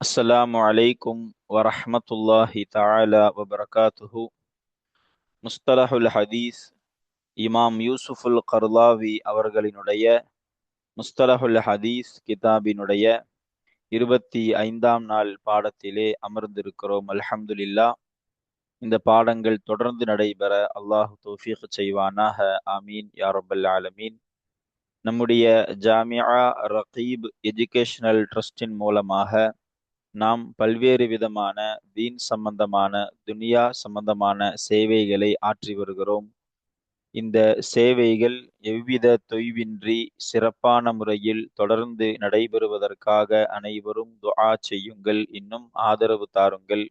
السلام عليكم ورحمة الله تعالى وبركاته முஸ்தலஹுல் ஹதீஸ் இமாம் யூசுஃபுல் கர்லாவி அவர்களினுடைய முஸ்தலஹுல் ஹதீஸ் கிதாபினுடைய இருபத்தி ஐந்தாம் நாள் பாடத்திலே அமர்ந்திருக்கிறோம் அல்ஹம்துலில்லா இந்த பாடங்கள் தொடர்ந்து நடைபெற அல்லாஹ் தௌஃபீக் செய்வானாக ஆமீன் யா ரப்பல் ஆலமீன் நம்முடைய ஜாமியா ரகீப் எஜுகேஷனல் ட்ரஸ்டின் மூலமாக நாம் பல்வேறு விதமான வீண் சம்பந்தமான துனியா சம்பந்தமான சேவைகளை ஆற்றி வருகிறோம். இந்த சேவைகள் எவ்வித தொய்வின்றி சிறப்பான முறையில் தொடர்ந்து நடைபெறுவதற்காக அனைவரும் துஆ செய்யுங்கள் இன்னும் ஆதரவு தாருங்கள்.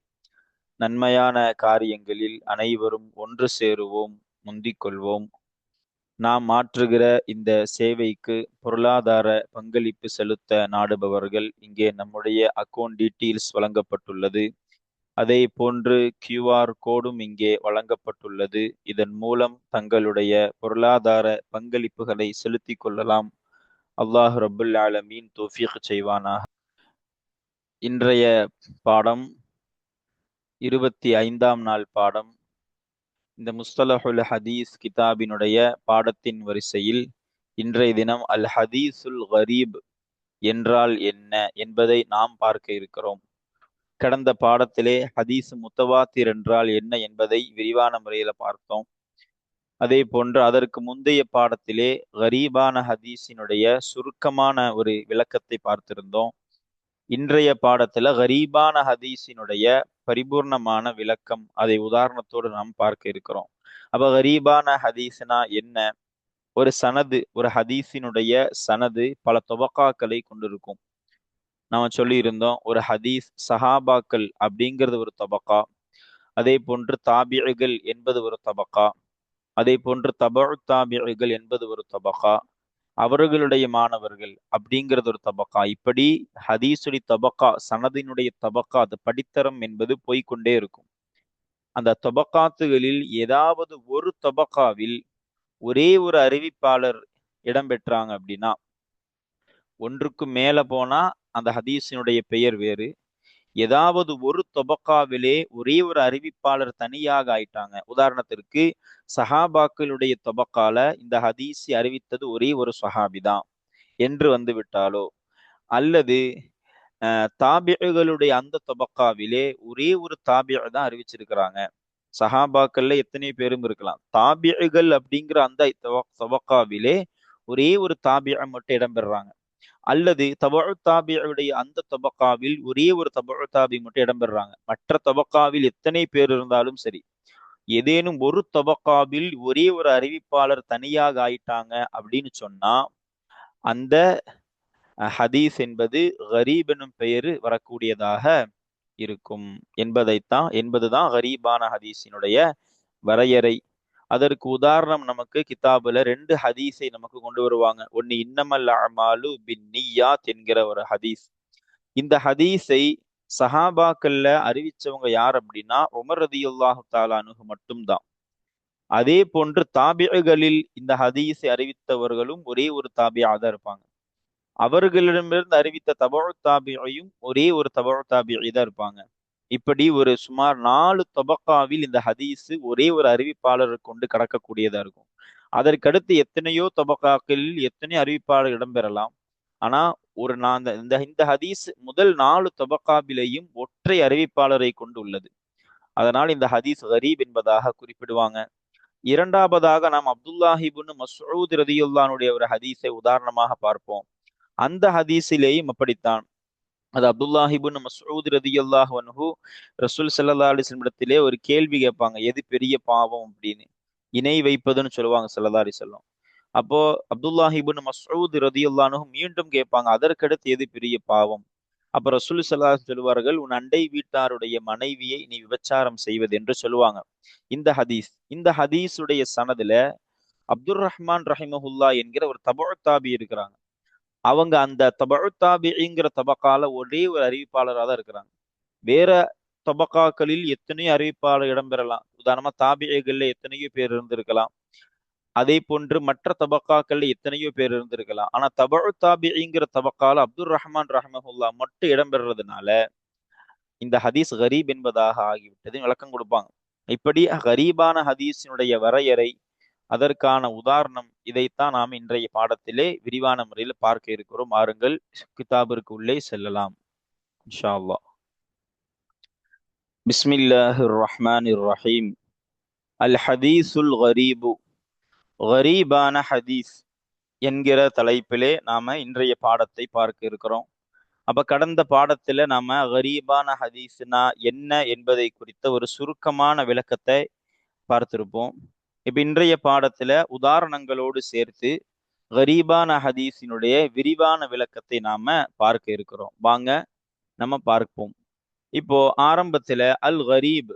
நன்மையான காரியங்களில் அனைவரும் ஒன்று சேருவோம் முந்திக் கொள்வோம். நாம் மாற்றுகிற இந்த சேவைக்கு பொருளாதார பங்களிப்பு செலுத்த நாடுபவர்கள் இங்கே நம்முடைய அக்கௌண்ட் டீட்டெயில்ஸ் வழங்கப்பட்டுள்ளது. அதே போன்று கியூஆர் கோடும் இங்கே வழங்கப்பட்டுள்ளது. இதன் மூலம் தங்களுடைய பொருளாதார பங்களிப்புகளை செலுத்தி கொள்ளலாம். அல்லாஹ் ரபுல் ஆலமீன் தோஃபீக் செய்வானாக. இன்றைய பாடம் இருபத்தி ஐந்தாம் நாள் பாடம். இந்த முஸ்தலஹுல் ஹதீஸ் கிதாபினுடைய பாடத்தின் வரிசையில் இன்றைய தினம் அல் ஹதீசுல் கரீப் என்றால் என்ன என்பதை நாம் பார்க்க இருக்கிறோம். கடந்த பாடத்திலே ஹதீஸ் முத்தவாத்திர் என்றால் என்ன என்பதை விரிவான முறையில பார்த்தோம். அதே போன்று அதற்கு முந்தைய பாடத்திலே கரீபான ஹதீஸினுடைய சுருக்கமான ஒரு விளக்கத்தை பார்த்திருந்தோம். இன்றைய பாடத்துல கரீபான ஹதீஸினுடைய பரிபூர்ணமான விளக்கம் அதை உதாரணத்தோடு நாம் பார்க்க இருக்கிறோம். அப்ப கரீபான ஹதீஸ்னா என்ன? ஒரு சனது ஒரு ஹதீஸினுடைய சனது பல தொபக்காக்களை கொண்டிருக்கும். நாம சொல்லியிருந்தோம் ஒரு ஹதீஸ் சஹாபாக்கள் அப்படிங்கிறது ஒரு தபக்கா அதே போன்று தாபிகள் என்பது ஒரு தபக்கா அதே போன்று தபு தாபிகள் என்பது ஒரு தபக்கா அவர்களுடைய மாணவர்கள் அப்படிங்கிறது ஒரு தபக்கா. இப்படி ஹதீசுடைய தபக்கா சனதினுடைய தபக்கா அது படித்தரம் என்பது போய்கொண்டே இருக்கும். அந்த தபக்காத்துகளில் ஏதாவது ஒரு தபக்காவில் ஒரே ஒரு அறிவிப்பாளர் இடம்பெற்றாங்க அப்படின்னா ஒன்றுக்கு மேல போனா அந்த ஹதீஸினுடைய பெயர் வேறு ஏதாவது ஒரு தொபக்காவிலே ஒரே ஒரு அறிவிப்பாளர் தனியாக ஆயிட்டாங்க. உதாரணத்திற்கு சஹாபாக்களுடைய தொபக்கால இந்த ஹதீஸை அறிவித்தது ஒரே ஒரு சஹாபி தான். என்று வந்து விட்டாலோ? அல்லது தாபிகளுடைய அந்த தொபக்காவிலே ஒரே ஒரு தாபிய தான் அறிவிச்சிருக்கிறாங்க. சஹாபாக்கள்ல எத்தனை பேரும் இருக்கலாம். தாபிகள் அப்படிங்கிற அந்த தொபக்காவிலே ஒரே ஒரு தாபியம் மட்டும் இடம்பெறாங்க. அல்லது தபு தாபியுடைய அந்த தபக்காவில் ஒரே ஒரு தபு தாபி மட்டும் இடம்பெறாங்க. மற்ற தபக்காவில் எத்தனை பேர் இருந்தாலும் சரி. ஏதேனும் ஒரு தபக்காவில் ஒரே ஒரு அறிவிப்பாளர் தனியாக ஆயிட்டாங்க அப்படின்னு சொன்னா அந்த ஹதீஸ் என்பது கரீப் எனும் பெயர் வரக்கூடியதாக இருக்கும். என்பதைத்தான் என்பதுதான் கரீபான ஹதீஸினுடைய வரையறை. அதற்கு உதாரணம் நமக்கு கிதாபுல ரெண்டு ஹதீஸை நமக்கு கொண்டு வருவாங்க. ஒன்னு இன்னமல் அமாலு பின் நியாத் என்கிற ஒரு ஹதீஸ். இந்த ஹதீஸை சஹாபாக்கள்ல அறிவிச்சவங்க யார் அப்படின்னா உமர் ரதி அல்லாஹு தாலானுகு மட்டும்தான். அதே போன்று தாபியர்களில் இந்த ஹதீஸை அறிவித்தவர்களும் ஒரே ஒரு தாபியா தான் இருப்பாங்க. அவர்களிடமிருந்து அறிவித்த தபோ தாபியையும் ஒரே ஒரு தபோ தாபியை தான் இருப்பாங்க. இப்படி ஒரு சுமார் நாலு தொபக்காவில் இந்த ஹதீஸு ஒரே ஒரு அறிவிப்பாளர் கொண்டு கடக்கக்கூடியதா இருக்கும். அதற்கடுத்து எத்தனையோ தொபக்காக்களில் எத்தனையோ அறிவிப்பாளர் இடம்பெறலாம். ஆனா ஒரு நான் இந்த இந்த ஹதீஸ் முதல் நாலு தொபக்காவிலையும் ஒற்றை அறிவிப்பாளரை கொண்டு உள்ளது. அதனால் இந்த ஹதீஸ் கரீப் என்பதாக குறிப்பிடுவாங்க. இரண்டாவதாக நாம் அப்துல்லாஹிபுன் மசூத் ரதியுல்லானுடைய ஒரு ஹதீஸை உதாரணமாக பார்ப்போம். அந்த ஹதீஸிலேயும் அப்படித்தான். அது அப்துல்லாஹிபுன் மசூத் ரதி அல்லாஹ் வன்ஹு ரசூல் சல்லா அலிஸ்லமிடத்திலே ஒரு கேள்வி கேட்பாங்க எது பெரிய பாவம் அப்படின்னு? இணை வைப்பதுன்னு சொல்லுவாங்க சல்லா அலிசல்லம் அப்போ அப்துல்லாஹிபுன் மசூத் ரதி அல்லானு மீண்டும் கேட்பாங்க அதற்கடுத்து எது பெரிய பாவம்? அப்ப ரசூல் சல்லா சொல்லுவார்கள் உன் அண்டை வீட்டாருடைய மனைவியை நீ விபச்சாரம் செய்வது என்று சொல்லுவாங்க. இந்த ஹதீஸ் இந்த ஹதீஸுடைய சனதுல அப்துல் ரஹ்மான் ரஹிமஹுல்லா என்கிற ஒரு தபு தாபி இருக்கிறாங்க. அவங்க அந்த தபத்தாபிங்கிற தபக்கால ஒரே ஒரு அறிவிப்பாளராக தான் இருக்கிறாங்க. வேற தபக்காக்களில் எத்தனையோ அறிவிப்பாளர் இடம்பெறலாம். உதாரணமா தாபிகைகள்ல எத்தனையோ பேர் இருந்திருக்கலாம். அதே போன்று மற்ற தபக்காக்கள்ல எத்தனையோ பேர் இருந்திருக்கலாம். ஆனா தபழு தாபிங்கிற தபக்கால அப்துல் ரஹ்மான் ரஹமஹுல்லா மட்டும் இடம்பெறதுனால இந்த ஹதீஸ் கரீப் என்பதாக ஆகிவிட்டது. விளக்கம் கொடுப்பாங்க. இப்படி கரீபான ஹதீஸினுடைய வரையறை அதற்கான உதாரணம் இதைத்தான் நாம் இன்றைய பாடத்திலே விரிவான முறையில் பார்க்க இருக்கிறோம். வாருங்கள் கிதாபிற்கு உள்ளே செல்லலாம். இன்ஷா அல்லாஹ் ரஹ்மான் ரஹ்மானிர் ரஹீம் அல் ஹதீசுல் கரீபு. கரீபான ஹதீஸ் என்கிற தலைப்பிலே நாம இன்றைய பாடத்தை பார்க்க இருக்கிறோம். அப்போ கடந்த பாடத்துல நாம கரீபான ஹதீஸ்னா என்ன என்பதை குறித்த ஒரு சுருக்கமான விளக்கத்தை பார்த்திருப்போம். இப்ப இன்றைய பாடத்துல உதாரணங்களோடு சேர்த்து கரீபான ஹதீஸினுடைய விரிவான விளக்கத்தை நாம பார்க்க இருக்கிறோம். வாங்க நம்ம பார்ப்போம். இப்போ ஆரம்பத்துல அல் கரீப்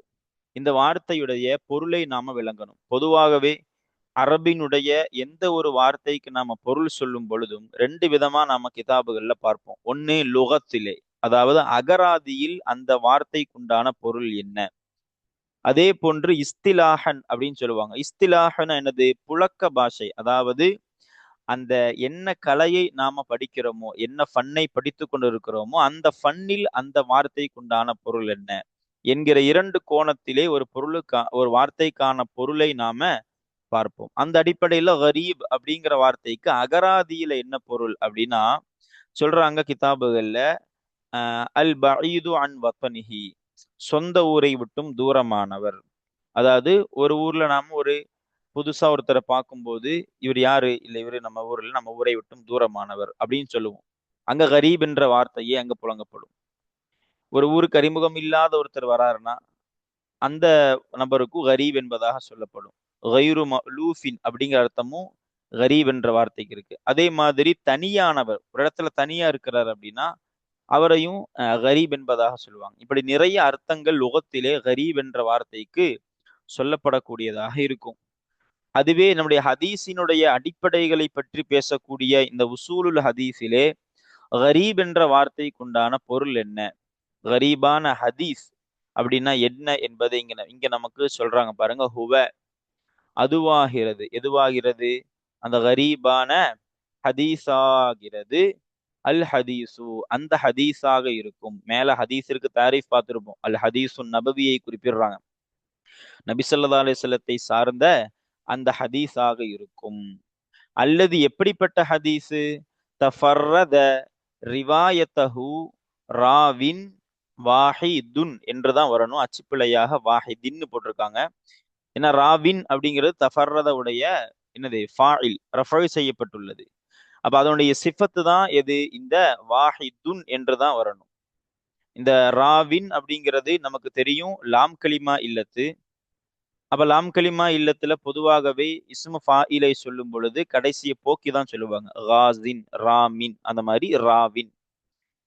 இந்த வார்த்தையுடைய பொருளை நாம விளங்கணும். பொதுவாகவே அரபினுடைய எந்த ஒரு வார்த்தைக்கு நாம பொருள் சொல்லும் பொழுதும் ரெண்டு விதமா நாம கிதாபுகள்ல பார்ப்போம். ஒன்னு லுகத்திலே. அதாவது அகராதியில் அந்த வார்த்தைக்குண்டான பொருள் என்ன? அதே போன்று இஸ்திலாஹன் அப்படின்னு சொல்லுவாங்க. இஸ்திலாஹன் என்னது? புழக்க பாஷை. அதாவது அந்த என்ன கலையை நாம படிக்கிறோமோ என்ன ஃபன்னை படித்து கொண்டு இருக்கிறோமோ அந்த ஃபன்னில் அந்த வார்த்தைக்குண்டான பொருள் என்ன? என்கிற இரண்டு கோணத்திலே ஒரு பொருளுக்கா ஒரு வார்த்தைக்கான பொருளை நாம பார்ப்போம். அந்த அடிப்படையில ஹரீப் அப்படிங்கிற வார்த்தைக்கு அகராதியில என்ன பொருள் அப்படின்னா சொல்றாங்க கிதாபுகள்ல அல் பஈது அன் வத்தனிஹி. சொந்த ஊரை விட்டும் தூரமானவர். அதாவது ஒரு ஊர்ல நாம ஒரு புதுசா ஒருத்தரை பார்க்கும்போது இவர் யாரு? இல்லை இவரு நம்ம ஊர்ல நம்ம ஊரை விட்டும் தூரமானவர் அப்படின்னு சொல்லுவோம். அங்க கரீப் என்ற வார்த்தையே அங்க புழங்கப்படும் ஒரு ஊருக்கு அறிமுகம் இல்லாத ஒருத்தர் வராருன்னா அந்த நபருக்கு கரீப் என்பதாக சொல்லப்படும். கயிறு லூஃபின் அப்படிங்கிற அர்த்தமும் கரீப் என்ற வார்த்தைக்கு இருக்கு. அதே மாதிரி தனியானவர் ஒரு இடத்துல தனியா இருக்கிறார் அப்படின்னா அவரையும் கரீப் என்பதாக சொல்லுவாங்க. இப்படி நிறைய அர்த்தங்கள் உகத்திலே கரீப் என்ற வார்த்தைக்கு சொல்லப்படக்கூடியதாக இருக்கும். அதுவே நம்முடைய ஹதீஸினுடைய அடிப்படைகளை பற்றி பேசக்கூடிய இந்த உசூலுல் ஹதீஸிலே கரீப் என்ற வார்த்தைக்குண்டான பொருள் என்ன? கரீபான ஹதீஸ் அப்படின்னா என்ன என்பதை இங்க இங்க நமக்கு சொல்றாங்க பாருங்க. ஹுவ அதுவாகிறது. எதுவாகிறது? அந்த கரீபான ஹதீஸாகிறது. அல் ஹதீசு அந்த ஹதீஸாக இருக்கும். மேல ஹதீஸிற்கு தாரீஃப் பார்த்திருப்போம். அல் ஹதீசு நபவியை குறிப்பிடுறாங்க. நபிசல்லா அலிசல்லத்தை சார்ந்த அந்த ஹதீஸாக இருக்கும். அல்லது எப்படிப்பட்ட ஹதீஸு? தஃபர்ரத ரிவாயத்தஹு ராவின் வாஹிதுன் என்றுதான் வரணும். அச்சுப்பிள்ளையாக வாஹிதின்னு போட்டிருக்காங்க. ஏன்னா ராவின் அப்படிங்கிறது தஃபர்ரத உடைய என்னது? ஃபாயில் ரெஃபர் செய்யப்பட்டுள்ளது. அப்ப அதனுடைய சிஃபத்து தான் எது? இந்த வாஹிதுன் என்றுதான் வரணும். இந்த ராவின் அப்படிங்கிறது நமக்கு தெரியும். லாம் கலிமா இல்லத்து. அப்ப லாம் கலிமா இல்லத்துல பொதுவாகவே இஸ்மு ஃபாயிலை சொல்லும் பொழுது கடைசியை போக்கி தான் சொல்லுவாங்க. ராசின் ராமின் அந்த மாதிரி ராவின்.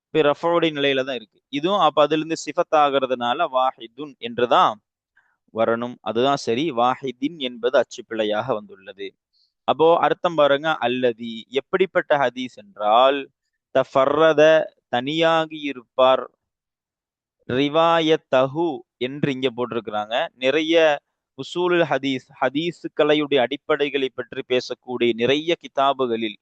இப்ப ரஃபோடைய நிலையில தான் இருக்கு. இதுவும் அப்ப அதுல இருந்து சிஃபத் ஆகிறதுனால வாஹிதுன் என்றுதான் வரணும். அதுதான் சரி. வாஹிதின் என்பது அச்சுப்பிழையாக வந்துள்ளது. அப்போ அர்த்தம் பாருங்க அல்லதி. எப்படிப்பட்ட ஹதீஸ் என்றால் தஃபர்ரத தனியாகி இருப்பார் ரிவாயத்தஹு என்று இங்க போட்டிருக்கிறாங்க. நிறைய உசூலுல் ஹதீஸ் ஹதீஸுக்களையுடைய அடிப்படைகளை பற்றி பேசக்கூடிய நிறைய கிதாபுகளில்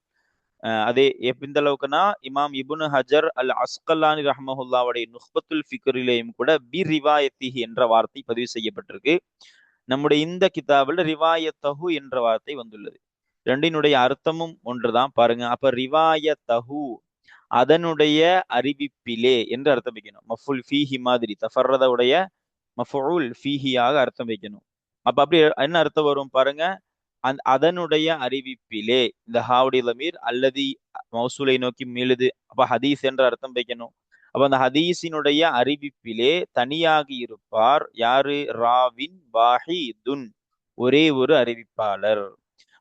அதே எந்த அளவுக்குன்னா இமாம் இபுனு ஹஜர் அல் அஸ்கல்லானி ரஹமஹுல்லாவுடைய நுஹ்பத்துல் ஃபிக்ரிலேயும் கூட பி ரிவாயத்திஹி என்ற வார்த்தை பதிவு செய்யப்பட்டிருக்கு. நம்முடைய இந்த கிதாபில் ரிவாயத்தஹு என்ற வார்த்தை வந்துள்ளது. ரெண்டினுடைய அர்த்தமும் ஒன்றுதான். பாருங்க. அப்ப ரிவாய தஹு அதனுடைய அறிவிப்பிலே என்று அர்த்தம் வைக்கணும். மஃபுல் ஃபீஹி மாதிரி தஃபர்ரதவுடைய மஃபுல் ஃபீஹியாக அர்த்தம் வைக்கணும். அப்ப அப்படி என்ன அர்த்தம் வரும் பாருங்க? அந் அதனுடைய அறிவிப்பிலே இந்த ஹாவுடி லமீர் அல்லது மௌசூலை நோக்கி மீளுது. அப்ப ஹதீஸ் என்று அர்த்தம் வைக்கணும். அப்ப அந்த ஹதீஸினுடைய அறிவிப்பிலே தனியாக இருப்பார் யாரு? ராவின் வாஹி துன் ஒரே ஒரு அறிவிப்பாளர்.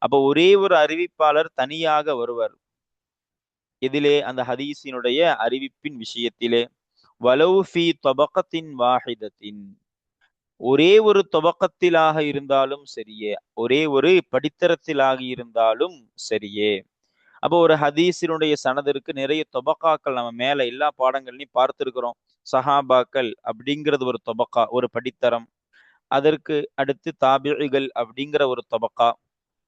அப்ப ஒரே ஒரு அறிவிப்பாளர் தனியாக வருவர். இதிலே அந்த ஹதீஸினுடைய அறிவிப்பின் விஷயத்திலே வலௌஃபி தொபக்கத்தின் வாஹிதத்தின். ஒரே ஒரு தொபக்கத்திலாக இருந்தாலும் சரியே ஒரே ஒரு படித்தரத்திலாக இருந்தாலும் சரியே. அப்போ ஒரு ஹதீஸினுடைய சனதிற்கு நிறைய தொபக்காக்கள் நம்ம மேல எல்லா பாடங்கள்லையும் பார்த்திருக்கிறோம். சஹாபாக்கள் அப்படிங்கிறது ஒரு தொபக்கா ஒரு படித்தரம். அதற்கு அடுத்து தாபிகள் அப்படிங்கிற ஒரு தொபக்கா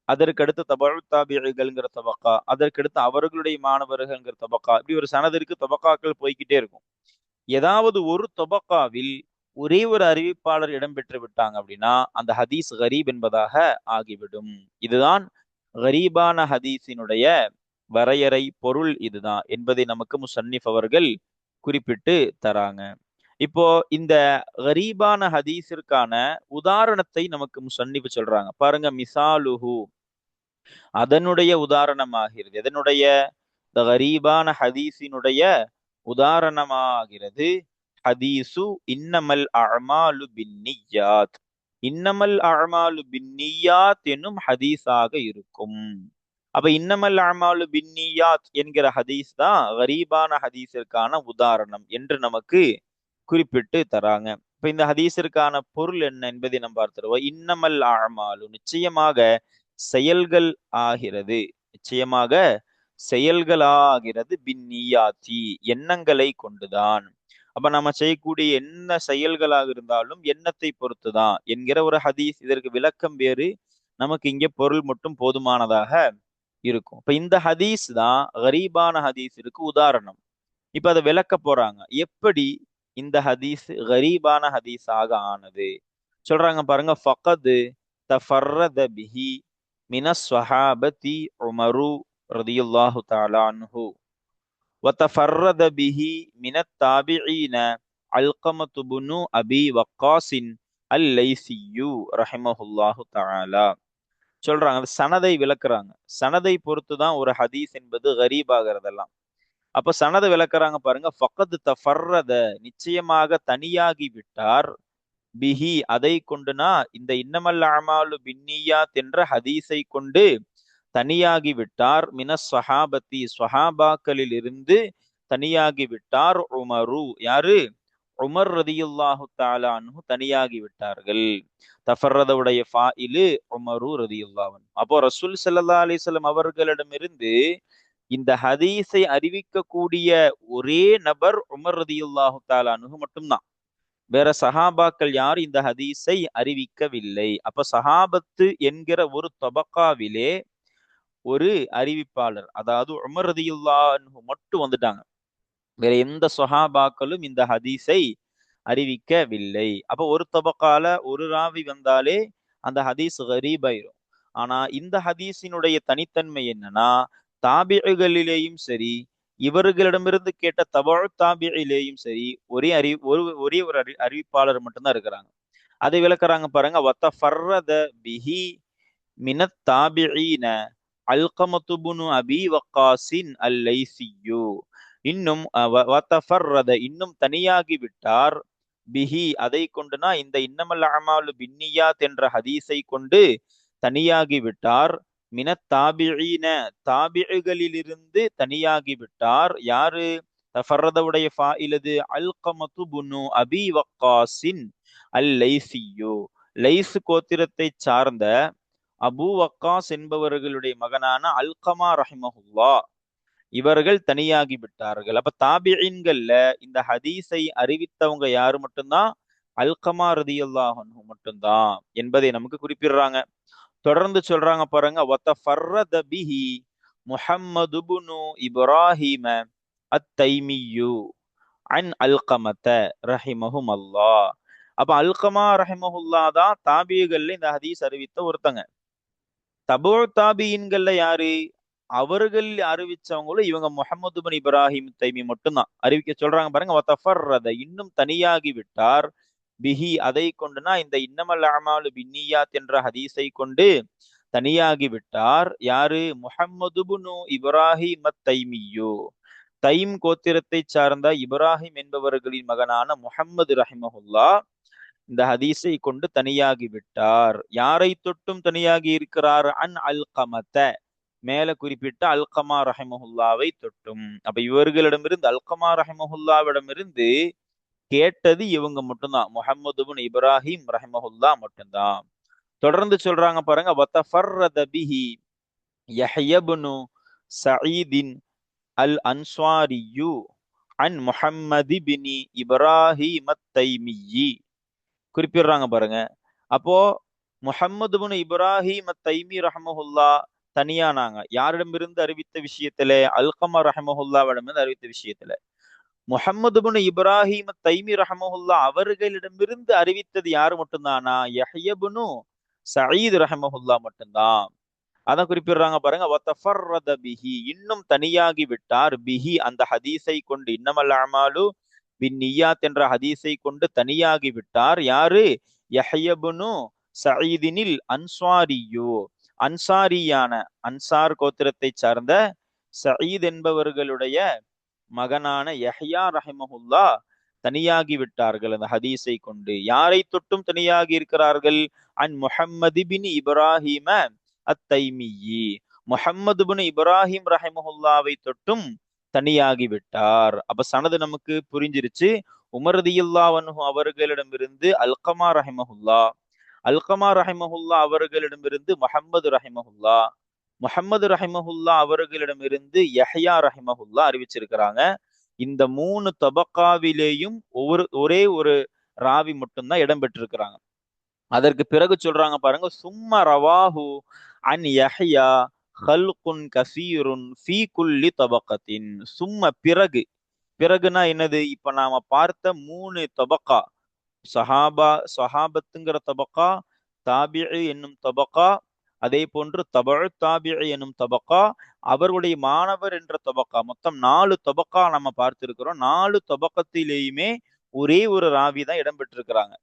அதற்கடுத்து தபழு தாபிகள்ங்கிற தபக்கா அதற்கடுத்து அவர்களுடைய மாணவர்கள்ங்கிற தபக்கா இப்படி ஒரு சனதிற்கு தபக்காக்கள் போய்கிட்டே இருக்கும். ஏதாவது ஒரு தொபக்காவில் ஒரே ஒரு அறிவிப்பாளர் இடம்பெற்று விட்டாங்க அப்படின்னா அந்த ஹதீஸ் கரீப் என்பதாக ஆகிவிடும். இதுதான் கரீபான ஹதீஸினுடைய வரையறை பொருள் இதுதான் என்பதை நமக்கு முசன்னிஃப் அவர்கள் குறிப்பிட்டு தராங்க. இப்போ இந்த கரீபான ஹதீஸிற்கான உதாரணத்தை நமக்கு முசன்னிஃப் சொல்றாங்க. பாருங்க மிசாலுஹு. அதனுடைய உதாரணமாகிறது. எதனுடைய? இந்த கரீபான ஹதீஸினுடைய உதாரணமாகிறது. ஹதீசு இன்னமல் அமாலு பின்னியாத். இன்னமல் அமாலு பின்னியாத் என்னும் ஹதீஸாக இருக்கும். அப்ப இன்னமல் அமாலு பின்னியாத் என்கிற ஹதீஸ் தான் கரீபான ஹதீஸிற்கான உதாரணம் என்று நமக்கு குறிப்பிட்டு தராங்க. இப்ப இந்த ஹதீஸிற்கான பொருள் என்ன என்பதை நம்ம பார்த்துருவோம். இன்னமல் அமாலு நிச்சயமாக செயல்கள் ஆகிறது. நிச்சயமாக செயல்களாகிறது பின்னியாத்தி எண்ணங்களை கொண்டுதான். அப்ப நம்ம செய்யக்கூடிய என்ன செயல்களாக இருந்தாலும் எண்ணத்தை பொறுத்துதான் என்கிற ஒரு ஹதீஸ் இதற்கு விளக்கம் வேறு. நமக்கு இங்கே பொருள் மட்டும் போதுமானதாக இருக்கும். இப்ப இந்த ஹதீஸ் தான் கரீபான ஹதீஸிற்கு உதாரணம். இப்ப அதை விளக்க போறாங்க. எப்படி இந்த ஹதீஸ் கரீபான ஹதீஸாக ஆனது சொல்றாங்க பாருங்க ஃபகது தஃபர்ரத பிஹி மின ஸ்வஹாபதி உமரு ரதியுல்லாஹு தாலா அன்ஹு وتفرد به من التابعين علقمة بن أبي وقاص الليثي رحمه الله تعالى சொல்றாங்க சனதை விளக்குறாங்க சனதை பொறுத்து தான் ஒரு ஹதீஸ் என்பது கரீப் ஆகிறதெல்லாம் அப்ப சனதை விளக்குறாங்க பாருங்க ஃபக்கத் தஃபர்ரத நிச்சயமாக தனியாகி விட்டார். பிஹி அதை கொண்டுனா இந்த இன்னமல் அமாலு பின்னியாத் என்ற ஹதீஸை கொண்டு தனியாகி விட்டார். மின சஹாபத்தி சஹாபாக்களில் இருந்து தனியாகி விட்டார் உமரு. யாரு? உமர் ரதியுல்லாஹு தாலானு தனியாகி விட்டார்கள். தஃபர்ரதவுடைய ஃபாயிலு உமரு ரதியுல்லாவன் அப்போ ரசூல் சல்லா அலிஸ்லாம் அவர்களிடமிருந்து இந்த ஹதீஸை அறிவிக்கக்கூடிய ஒரே நபர் உமர் ரதியுல்லாஹு தாலானு மட்டும்தான். வேற சஹாபாக்கள் யார் இந்த ஹதீஸை அறிவிக்கவில்லை. அப்ப சஹாபத்து என்கிற ஒரு தொபக்காவிலே ஒரு அறிவிப்பாளர் அதாவது உமர் ரதியுல்லாஹு மட்டும் வந்துட்டாங்க. வேற எந்த சொஹாபாக்களும் இந்த ஹதீஸை அறிவிக்கவில்லை. அப்ப ஒரு தபக்கால ஒரு ராவி வந்தாலே அந்த ஹதீஸ் கரீபாயிரும் ஆனா இந்த ஹதீஸினுடைய தனித்தன்மை என்னன்னா தாபிகளிலேயும் சரி இவர்களிடமிருந்து கேட்ட தபாழ் தாபியிலேயும் சரி ஒரே அறி ஒரு ஒரே ஒரு அறி அறிவிப்பாளர் மட்டும்தான் இருக்கிறாங்க. அதை விளக்குறாங்க பாருங்க வத்த ஃபர்ரத பிஹி மினத் தாபிஈன அல்கமத்துபுனு அபி வக்காசின் அல்லைசியு. இன்னும் வத்தஃபர்ரத இன்னும் தனியாகி விட்டார். பிஹி அதை கொண்டுனா இந்த இன்னமல் அமாலு பின்னியாத் என்ற ஹதீஸை கொண்டு தனியாகி விட்டார். மின தாபிஈன தாபிகளிலிருந்து தனியாகி விட்டார் யாரு? தஃபர்ரதவுடைய ஃபாயிலது அல்கமத்து புனு அபி வக்காசின் அல் லைசியோ லைஸ் கோத்திரத்தை சார்ந்த அபு வக்காஸ் என்பவர்களுடைய மகனான அல்கமா ரஹிமஹுல்லா இவர்கள் தனியாகி விட்டார்கள் அப்ப தாபியின்கள்ல இந்த ஹதீஸை அறிவித்தவங்க யாரு மட்டும்தான்? அல்கமா ரதியுல்லாஹு மட்டும்தான் என்பதை நமக்கு குறிப்பிடுறாங்க. தொடர்ந்து சொல்றாங்க பாருங்க ஒத்த ஃபர்ரத பிஹி முஹம்மது புனு இப்ராஹிம அத்தைமியு அன் அல்கமத்த ரஹிமஹும் அல்லா அப்ப அல்கமா ரஹிமஹுல்லா தான் தாபியகள்ல இந்த ஹதீஸ் அறிவித்த ஒருத்தங்க. தபோ தாபியின்கள்ல யாரு? அவர்கள் அறிவிச்சவங்களும் இவங்க முகமது பின் இப்ராஹிம் தைமி மட்டும்தான். அறிவிக்க சொல்றாங்க பாருங்க இன்னும் தனியாகி விட்டார். பிஹி அதை கொண்டுனா இந்த இன்னமல் அமாலு பின்னியாத் என்ற ஹதீஸை கொண்டு தனியாகி விட்டார். யாரு? முஹம்மதுபுனு இப்ராஹிம் தைமியோ தைம் கோத்திரத்தை சார்ந்த இப்ராஹிம் என்பவர்களின் மகனான முஹம்மது ரஹிமஹுல்லா இந்த ஹதீஸை கொண்டு தனியாகி விட்டார். யாரை தொட்டும் தனியாகி இருக்கிறார்? அன் அல்கமத்த மேல குறிப்பிட்ட அல்கமா ரஹிமஹுல்லாவை தொட்டும். அப்ப இவர்களிடமிருந்து அல்கமா ரஹிமஹுல்லாவிடமிருந்து கேட்டது இவங்க மட்டும்தான். முஹம்மது இப்ராஹிம் ரஹிமஹுல்லா மட்டும்தான். தொடர்ந்து சொல்றாங்க பாருங்க வத்தஃபர்ரத பிஹி சயீதின் அல் அன்ஸ்வாரியு அன் முஹம்மதி பினி இப்ராஹிம் தைமியி குறிப்பிடுறாங்க பாருங்க. அப்போ முஹம்மது பின் இப்ராஹிம் தைமி ரஹமஹுல்லா தனியானாங்க. யாரிடமிருந்து அறிவித்த விஷயத்துல? அல்கமா ரஹமஹுல்லாவிடமிருந்து அறிவித்த விஷயத்துல. முஹம்மதுபுன் இப்ராஹிம் தைமி ரஹமஹுல்லா அவர்களிடமிருந்து அறிவித்தது யாரு மட்டும்தானா? யஹ்யபுனு சயீத் ரஹமஹுல்லா மட்டும்தான். அதான் குறிப்பிடுறாங்க பாருங்க வத்தஃபர்ரத பிஹி இன்னும் தனியாகி விட்டார். பிஹி அந்த ஹதீஸை கொண்டு இன்னமல் அமாலு பின் நியாத் என்ற ஹதீஸை கொண்டு தனியாகி விட்டார். யாரு? யஹ்யபுனு சயீதினில் அன்சுவாரியோ அன்சாரியான அன்சார் கோத்திரத்தை சார்ந்த சயீத் என்பவர்களுடைய மகனான யஹ்யா ரஹிமஹுல்லா தனியாகி விட்டார்கள். அந்த ஹதீஸை கொண்டு யாரை தொட்டும் தனியாகி இருக்கிறார்கள்? அன் முஹம்மது பின் இப்ராஹிம அத்தைமியி. முஹம்மது பின் இப்ராஹிம் ரஹிமஹுல்லாவை தொட்டும் தனியாகி விட்டார். அப்ப சனது நமக்கு புரிஞ்சிருச்சு. உமரதியுல்லாவனு அவர்களிடமிருந்து அல்கமா ரஹிமஹுல்லா அல்கமா ரஹிமஹுல்லா அவர்களிடமிருந்து முஹம்மது ரஹிமஹுல்லா முஹம்மது ரஹிமஹுல்லா அவர்களிடமிருந்து யஹ்யா ரஹிமஹுல்லா அறிவிச்சிருக்கிறாங்க. இந்த மூணு தபக்காவிலேயும் ஒவ்வொரு ஒரே ஒரு ராவி மட்டும்தான் இடம் பெற்றிருக்கிறாங்க. அதற்கு பிறகு சொல்றாங்க பாருங்க சும்மா ரவாஹு அன் யஹ்யா ஹல்குன் கசீருன் ஃபீ குல்லி தபக்கத்தின். சும்ம பிறகு பிறகுனா என்னது? இப்ப நாம பார்த்த மூணு தபக்கா சஹாபா சஹாபத்துங்கிற தபக்கா தாபிழு என்னும் தபக்கா அதே போன்று தபழ் தாபிழு எனும் தபக்கா அவருடைய மாணவர் என்ற தபக்கா. மொத்தம் நாலு தபக்கா நம்ம பார்த்திருக்கிறோம். நாலு தபக்கத்திலேயுமே ஒரே ஒரு ராவி தான் இடம்பெற்றிருக்கிறாங்க.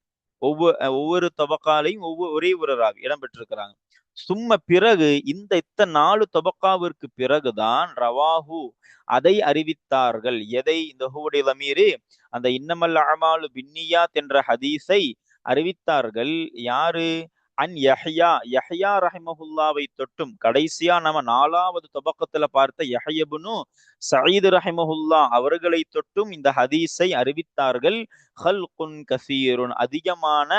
ஒவ்வொரு ஒவ்வொரு தபக்காலையும் ஒவ்வொரு ஒரே ஒரு ராவி இடம்பெற்றிருக்கிறாங்க. சும்ம பிறகு இந்த இத்தனை நாலு தபக்காவிற்கு பிறகுதான் ரவாஹு அதை அறிவித்தார்கள். எதை? இந்த ஹூடைய லமீரு அந்த இன்னமல் அமாலு பின்னியாத் என்ற ஹதீஸை அறிவித்தார்கள். யாரு? அன் யஹ்யா யஹ்யா ரஹிமஹுல்லாவை தொட்டும் கடைசியா நம்ம நாலாவது துபக்கத்துல பார்த்த யஹயபுனு சயீது ரஹிமஹுல்லா அவர்களை தொட்டும் இந்த ஹதீஸை அறிவித்தார்கள். ஹல்குன் கசீருன் அதிகமான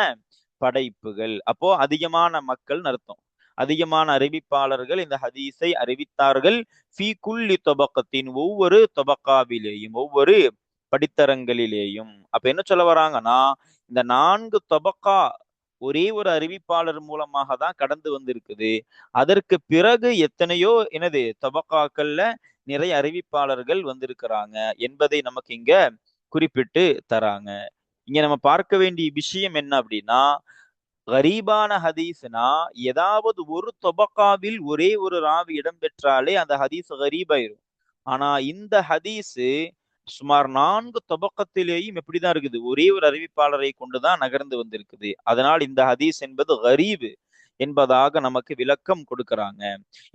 படைப்புகள். அப்போ அதிகமான மக்கள் அர்த்தம் அதிகமான அறிவிப்பாளர்கள் இந்த ஹதீஸை அறிவித்தார்கள். ஃபி குல்லி தொபக்கத்தின் ஒவ்வொரு தொபக்காவிலேயும் ஒவ்வொரு படித்தரங்களிலேயும். அப்ப என்ன சொல்ல வராங்கன்னா இந்த நான்கு தொபக்கா ஒரே ஒரு அறிவிப்பாளர் மூலமாக தான் கடந்து வந்திருக்குது. அதற்கு பிறகு எத்தனையோ எனது தபக்காக்கள்ல நிறைய அறிவிப்பாளர்கள் வந்திருக்கிறாங்க என்பதை நமக்கு இங்க குறிப்பிட்டு தராங்க. இங்க நம்ம பார்க்க வேண்டிய விஷயம் என்ன அப்படின்னா கரீபான ஹதீஸ்னா ஏதாவது ஒரு தொபக்காவில் ஒரே ஒரு ராவி இடம்பெற்றாலே அந்த ஹதீஸ் கரீபாயிரும். ஆனா இந்த ஹதீஸு சுமார் நான்கு துவக்கத்திலேயும் எப்படிதான் இருக்குது? ஒரே ஒரு அறிவிப்பாளரை கொண்டுதான் நகர்ந்து வந்திருக்குது. அதனால் இந்த ஹதீஸ் என்பது கரீபு என்பதாக நமக்கு விளக்கம் கொடுக்கறாங்க.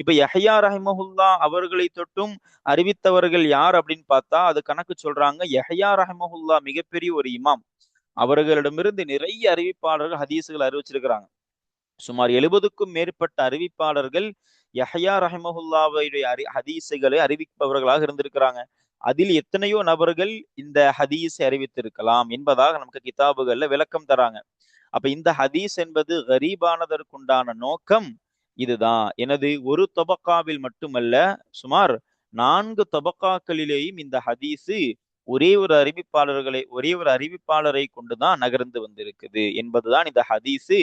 இப்ப யஹ்யா ரஹிமஹுல்லா அவர்களை தொட்டும் அறிவித்தவர்கள் யார் அப்படின்னு பார்த்தா அது கணக்கு சொல்றாங்க. யஹ்யா ரஹிமஹுல்லா மிகப்பெரிய ஒரு இமாம். அவர்களிடமிருந்து நிறைய அறிவிப்பாளர்கள் ஹதீஸுகள் அறிவிச்சிருக்கிறாங்க. சுமார் எழுபதுக்கும் மேற்பட்ட அறிவிப்பாளர்கள் யஹ்யா ரஹிமஹுல்லாவுடைய அறி ஹதீஸுகளை அறிவிப்பவர்களாக இருந்திருக்கிறாங்க. அதில் எத்தனையோ நபர்கள் இந்த ஹதீஸை அறிவித்திருக்கலாம் என்பதாக நமக்கு கிதாபுகள்ல விளக்கம் தராங்க. அப்ப இந்த ஹதீஸ் என்பது கரீபானதற்குண்டான நோக்கம் இதுதான். எனது ஒரு தொபக்காவில் மட்டுமல்ல சுமார் நான்கு தொபக்காக்களிலேயும் இந்த ஹதீஸு ஒரே ஒரு அறிவிப்பாளர்களை ஒரே ஒரு அறிவிப்பாளரை கொண்டுதான் நகர்ந்து வந்திருக்குது என்பதுதான் இந்த ஹதீஸு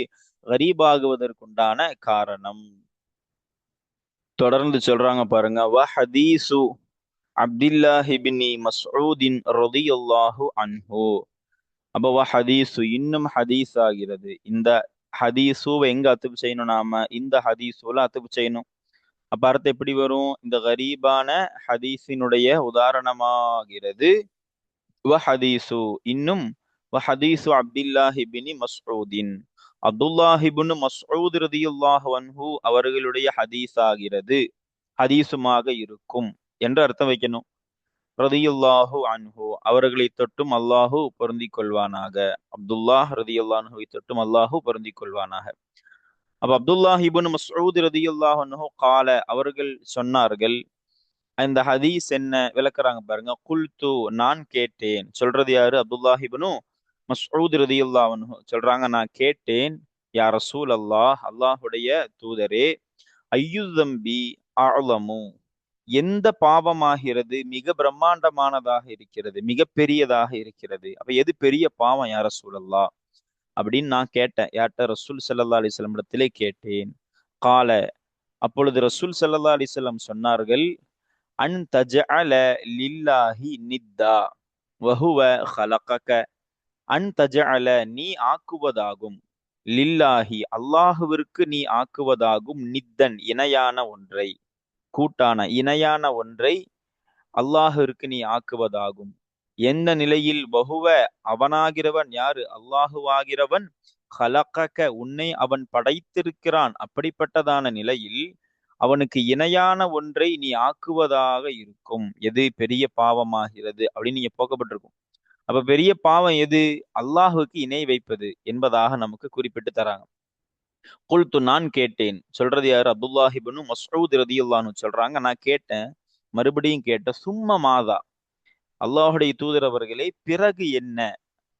கரீபாகுவதற்குண்டான காரணம். தொடர்ந்து சொல்றாங்க பாருங்க வ ஹதீசு அப்துல்லாஹிபினி மஸ்ஊதின் ரதியல்லாஹு அன்ஹு அப்போ வ இன்னும் ஹதீஸ் ஆகிறது இந்த ஹதீஸுவை எங்க அத்துப்பு செய்யணும் நாம இந்த ஹதீஸுல அத்துப்பு செய்யணும் அப்ப அர்த்தம் எப்படி வரும் இந்த கரீபான ஹதீஸினுடைய உதாரணமாகிறது வ ஹதீசு இன்னும் வ ஹதீசு அப்துல்லாஹிபினி மஸ்ஊதின் அப்துல்லாஹிபின் மஸ்ஊத் ரதியுல்லாஹு அன்ஹு அவர்களுடைய ஹதீஸ் ஆகிறது ஹதீசுமாக இருக்கும் என்று அர்த்தம் வைக்கணும். ரதியுல்லாஹு அன்ஹு அவர்களை தொட்டும் அல்லாஹு பொருந்திக் கொள்வானாக அப்துல்லாஹ் ரதியுல்லாஹுவை தொட்டும் அல்லாஹு பொருந்திக் கொள்வானாக அப்ப அப்துல்லாஹ் இபுன் மசூத் ரதியுல்லாஹ் அன்ஹு கால அவர்கள் சொன்னார்கள் இந்த ஹதீஸ் என்ன? விளக்குறாங்க பாருங்க. குல்து நான் கேட்டேன். சொல்றது யாரு? அப்துல்லாஹ் இபுனு மசூத் ரதியுல்லா அன்ஹு. சொல்றாங்க நான் கேட்டேன் யா ரசூல் அல்லாஹ் அல்லாஹுடைய தூதரே ஐயுதம்பி ஆலமு எந்த பாவமாகிறது? மிக பிரம்மாண்டமானதாக இருக்கிறது. மிக பெரியதாக இருக்கிறது. அப்ப எது பெரிய பாவம்? யார சூழல்லா அப்படின்னு நான் கேட்டேன். யார்கிட்ட ரசூல் சல்லா அலிஸ்லம் இடத்திலே கேட்டேன். கால அப்பொழுது ரசூல் சல்லா அலிஸ்லம் சொன்னார்கள் அன் தஜஅல லில்லாஹி நித்தா வஹுவ ஹலகக அன் தஜஅல நீ ஆக்குவதாகும். லில்லாஹி அல்லாஹுவிற்கு நீ ஆக்குவதாகும் நித்தன் இணையான ஒன்றை. கூட்டான இணையான ஒன்றை அல்லாஹிற்கு நீ ஆக்குவதாகும். எந்த நிலையில் வகுவ அவனாகிறவன் யாரு? அல்லாஹுவாகிறவன் ஹலக்கக்க உன்னை அவன் படைத்திருக்கிறான். அப்படிப்பட்டதான நிலையில் அவனுக்கு இணையான ஒன்றை நீ ஆக்குவதாக இருக்கும். எது? பெரிய பாவமாகிறது அப்படின்னு நீங்க போக்கப்பட்டிருக்கும். அப்ப பெரிய பாவம் எது? அல்லாஹுக்கு இணை வைப்பது என்பதாக நமக்கு குறிப்பிட்டு தராங்க. குல்து நான் கேட்டேன். சொல்றது யாரு? அப்துல்லாஹிபனு மசூத் ரதியுல்லான்னு சொல்றாங்க. நான் கேட்டேன். மறுபடியும் கேட்டேன். சும்மா மாதா. அல்லாஹுடைய தூதர் அவர்களே பிறகு என்ன?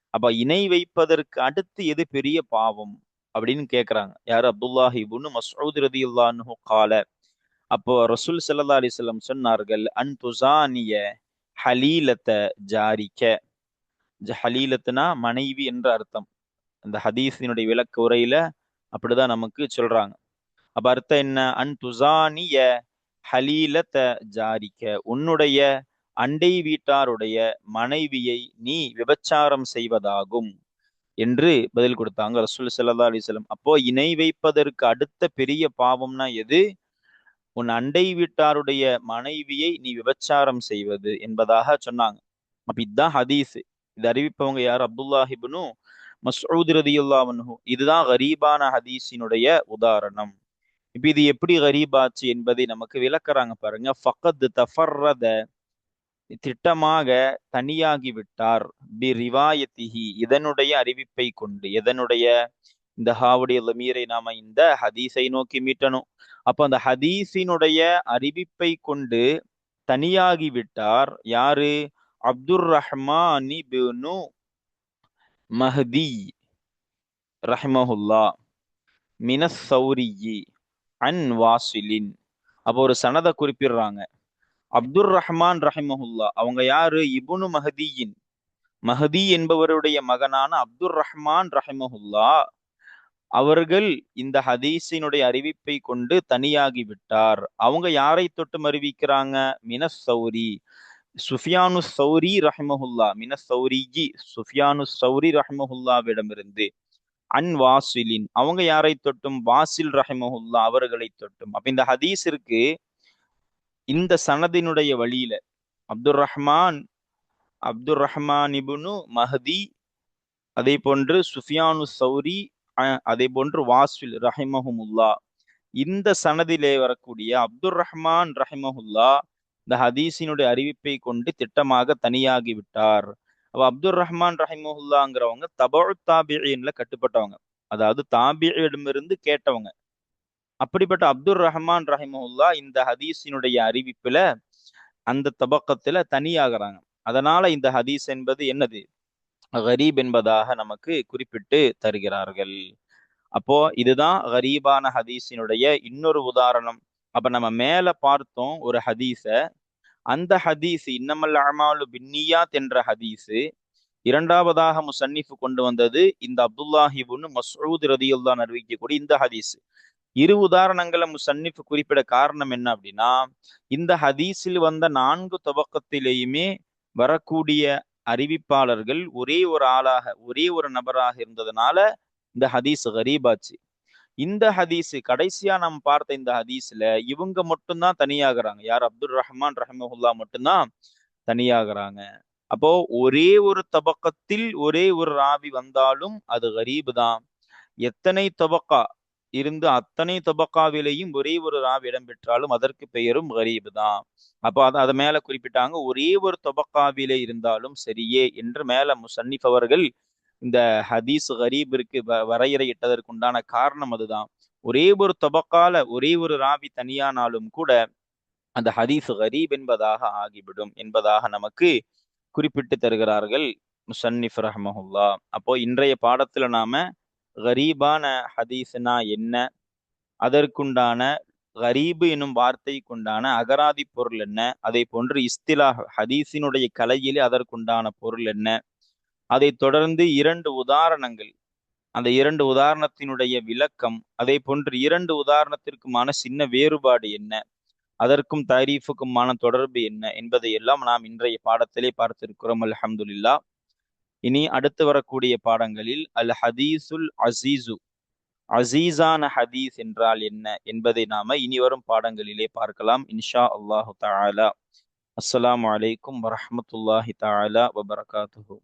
அப்ப இணை வைப்பதற்கு அடுத்து எது பெரிய பாவம்? அப்படின்னு கேட்கிறாங்க யாரு? அப்துல்லாஹிபுன்னு மசூத் ரதியுல்லான்னு கால. அப்போ ரசூல் சல்லா அலிஸ்லம் சொன்னார்கள் அன் துசானிய ஹலீலத்தை ஜாரிக்க. ஹலீலத்துனா மனைவி என்ற அர்த்தம். அந்த ஹதீஸினுடைய விளக்க உரையில அப்படிதான் நமக்கு சொல்றாங்க. அப்ப அர்த்தம் என்ன? அன் துசானிய ஹலீலத்த ஜாரிக்க. உன்னுடைய அண்டை வீட்டாருடைய மனைவியை நீ விபச்சாரம் செய்வதாகும் என்று பதில் கொடுத்தாங்க ரசூல் சல்லா அலிஸ்லம் அப்போ இணை வைப்பதற்கு அடுத்த பெரிய பாவம்னா எது? உன் அண்டை வீட்டாருடைய மனைவியை நீ விபச்சாரம் செய்வது என்பதாக சொன்னாங்க. அப்ப இதுதான் ஹதீஸ். இது அறிவிப்பவங்க யார்? அப்துல்லாஹிபுனும் மசூத் ரதியுல்லாவனு இதுதான் கரீபான ஹதீஸினுடைய உதாரணம். இப்ப இது எப்படி கரீபாச்சு என்பதை நமக்கு விளக்குறாங்க பாருங்க. ஃபகத் தஃபர்ரத திட்டமாக தனியாகி விட்டார். பி ரிவாயத்திஹி இதனுடைய அறிவிப்பை கொண்டு எதனுடைய இந்த ஹாவுடைய லமீரை நாம இந்த ஹதீஸை நோக்கி மீட்டணும். அப்ப அந்த ஹதீஸினுடைய அறிவிப்பை கொண்டு தனியாகி விட்டார் யாரு? அப்துர் ரஹ்மானி பினு மஹதி ரஹ்மஹுல்லா மினஸ் சௌரியி அன் வாசிலின். அப்போ ஒரு சனதை குறிப்பிடுறாங்க. அப்துர் ரஹ்மான் ரஹிமஹுல்லா அவங்க யாரு? இபுனு மஹதியின். மஹதி என்பவருடைய மகனான அப்துர் ரஹ்மான் ரஹிமஹுல்லா அவர்கள் இந்த ஹதீஸினுடைய அறிவிப்பை கொண்டு தனியாகி விட்டார் அவங்க யாரை தொட்டும் அறிவிக்கிறாங்க? மினஸ் சௌரி. சுஃபியானு சௌரி ரஹ்மஹுல்லா மின சௌரிஜி சுஃபியானு சௌரி ரஹ்மஹுல்லாவிடமிருந்து அன் வாசிலின் அவங்க யாரை தொட்டும்? வாசில் ரஹிமஹுல்லா அவர்களை தொட்டும். அப்ப இந்த ஹதீஸிற்கு இந்த சனதினுடைய வழியில அப்துல் ரஹ்மான் அப்துல் ரஹ்மான் இபுனு மஹதி அதே போன்று சுஃபியானு சௌரி அதே போன்று வாசில் ரஹிமஹுமுல்லா. இந்த சனதிலே வரக்கூடிய அப்துல் ரஹ்மான் ரஹிமஹுல்லா இந்த ஹதீஸினுடைய அறிவிப்பை கொண்டு திட்டமாக தனியாகிவிட்டார் அப்போ அப்துல் ரஹ்மான் ரஹிமுல்லாங்கிறவங்க தபு தாபியின்ல கட்டுப்பட்டவங்க. அதாவது தாபியிடமிருந்து கேட்டவங்க. அப்படிப்பட்ட அப்துல் ரஹ்மான் ரஹிமுல்லா இந்த ஹதீஸினுடைய அறிவிப்புல அந்த தபக்கத்துல தனியாகிறாங்க. அதனால இந்த ஹதீஸ் என்பது என்னது? கரீப் என்பதாக நமக்கு குறிப்பிட்டு தருகிறார்கள். அப்போ இதுதான் கரீபான ஹதீஸினுடைய இன்னொரு உதாரணம். அப்ப நம்ம மேல பார்த்தோம் ஒரு ஹதீஸ. அந்த ஹதீஸ் இன்னமல் அமாலு பின்னியாத் என்ற ஹதீஸு இரண்டாவதாக முசன்னிஃபு கொண்டு வந்தது இந்த அப்துல்லாஹிபுன்னு மசூத் ரதியுல்லான் அறிவிக்கக்கூடிய இந்த ஹதீஸ். இரு உதாரணங்களை முசன்னிஃபு குறிப்பிட காரணம் என்ன அப்படின்னா இந்த ஹதீஸில் வந்த நான்கு துவக்கத்திலேயுமே வரக்கூடிய அறிவிப்பாளர்கள் ஒரே ஒரு ஆளாக ஒரே ஒரு நபராக இருந்ததுனால இந்த ஹதீஸ் கரீபாச்சு. இந்த ஹதீஸ் கடைசியா நம்ம பார்த்த இந்த ஹதீஸ்ல இவங்க மட்டும்தான் தனியாகிறாங்க. யார்? அப்துல் ரஹ்மான் ரஹமஹுல்லா மட்டும்தான் தனியாகிறாங்க. அப்போ ஒரே ஒரு தபக்கத்தில் ஒரே ஒரு ராவி வந்தாலும் அது கரீபு தான் எத்தனை தபக்கா இருந்து அத்தனை தபக்காவிலேயும் ஒரே ஒரு ராவி இடம்பெற்றாலும் அதற்கு பெயரும் கரீபு தான் அப்போ அதை அதை மேல குறிப்பிட்டாங்க. ஒரே ஒரு தொபக்காவிலே இருந்தாலும் சரியே என்று மேல முசன்னிஃப் அவர்கள் இந்த ஹதீஸ் கரீபிற்கு வரையறையிட்டதற்குண்டான காரணம் அதுதான். ஒரே ஒரு தொபக்கால ஒரே ஒரு ராவி தனியானாலும் கூட அந்த ஹதீஸ் கரீப் என்பதாக ஆகிவிடும் என்பதாக நமக்கு குறிப்பிட்டு தருகிறார்கள் முசன்னிஃப் ரஹமஹுல்லா. அப்போ இன்றைய பாடத்துல நாம கரீபான ஹதீஸ்னா என்ன? அதற்குண்டான கரீபு எனும் வார்த்தைக்குண்டான அகராதி பொருள் என்ன? அதை போன்று இஸ்திலா ஹதீஸினுடைய கலையிலே அதற்குண்டான பொருள் என்ன? அதை தொடர்ந்து இரண்டு உதாரணங்கள். அந்த இரண்டு உதாரணத்தினுடைய விளக்கம் அதே போன்று இரண்டு உதாரணத்திற்குமான சின்ன வேறுபாடு என்ன? அதற்கும் தாரீஃபுக்குமான தொடர்பு என்ன? என்பதை எல்லாம் நாம் இன்றைய பாடத்திலே பார்த்திருக்கிறோம் அல்ஹம்துலில்லா. இனி அடுத்து வரக்கூடிய பாடங்களில் அல் ஹதீசுல் அசீசு அசீஸான ஹதீஸ் என்றால் என்ன? என்பதை நாம இனி வரும் பாடங்களிலே பார்க்கலாம் இன்ஷா அல்லாஹு தாலா அஸ்லாம் அலைக்கும் வரமத்துல்லாஹி தாலா வபரகாத்து